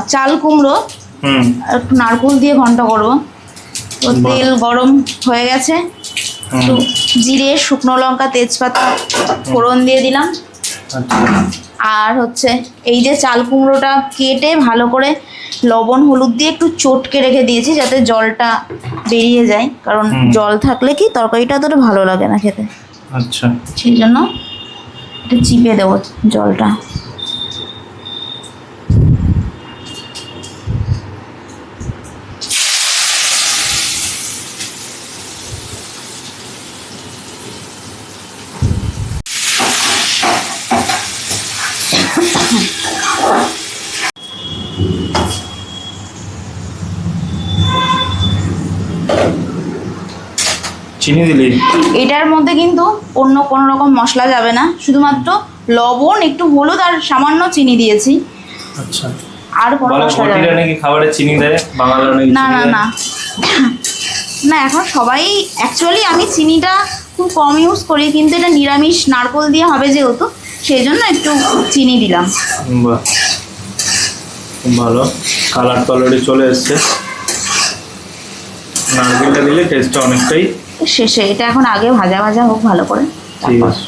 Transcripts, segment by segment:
চাল কুমড়ো একটু নারকেল দিয়ে ঘন্ট করব। তো তেল গরম হয়ে গেছে। একটু জিরে শুকনো লঙ্কা তেজপাতা ফোড়ন দিয়ে দিলাম। আচ্ছা। আর হচ্ছে এই যে চাল কুমড়োটা কেটে ভালো করে লবণ হলুদ দিয়ে একটু চটকে রেখে দিয়েছি যাতে জলটা বেরিয়ে যায়। কারণ জল থাকলে কি তরকারিটা অতটা ভালো লাগে না খেতে। আচ্ছা। সেই জন্য একটু চিপে দেবো জলটা। চিনি দিলি? এটার মধ্যে কিন্তু অন্য কোনো রকম মশলা যাবে না। শুধুমাত্র লবণ একটু হলুদ আর সামান্য চিনি দিয়েছি। আচ্ছা। আর কোনো মশলা যাবে নাকি খাবারে চিনি দেয়? বাঙালিরা নাকি না না না। না এখন সবাই অ্যাকচুয়ালি আমি চিনিটা খুব কম ইউজ করি কিন্তু এটা নিরামিষ নারকোল দিয়ে হবে যেহেতু। সেই জন্য একটু চিনি দিলাম। বাহ খুব ভালো। কালার অলরেডি চলে এসছে। নারকেলটা দিলে টেস্টটা অনেকটাই শেষে এটা এখন আগে ভাজা ভাজা হোক ভালো করে। ঠিক আছে।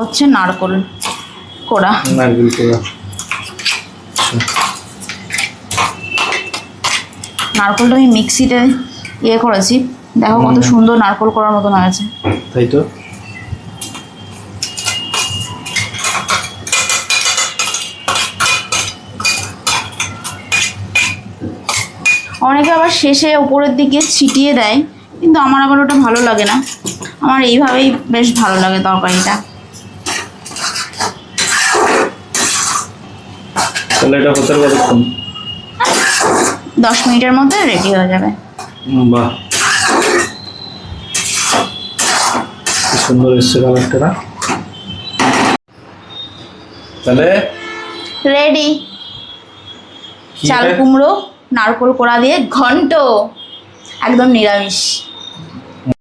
হচ্ছে নারকোল কোড়া। নারকেল আচ্ছা নারকোলটা আমি মিক্সিতে ইয়ে করেছি। দেখো কত সুন্দর নারকোল করার মতন হয়েছে। তাই তো? অনেকে আবার শেষে উপরের দিকে ছিটিয়ে দেয় কিন্তু আমার আবার ওটা ভালো লাগে না। আমার এইভাবেই বেশ ভালো লাগে তরকারিটা। তাহলে এটা হতে কতক্ষণ দশ মিনিটের মধ্যে রেডি হয়ে যাবে। বাহ। সুন্দর এসছে কালারটা না? তাহলে রেডি চাল কুমড়ো? নারকোল কোড়া দিয়ে ঘন্ট। একদম নিরামিষ।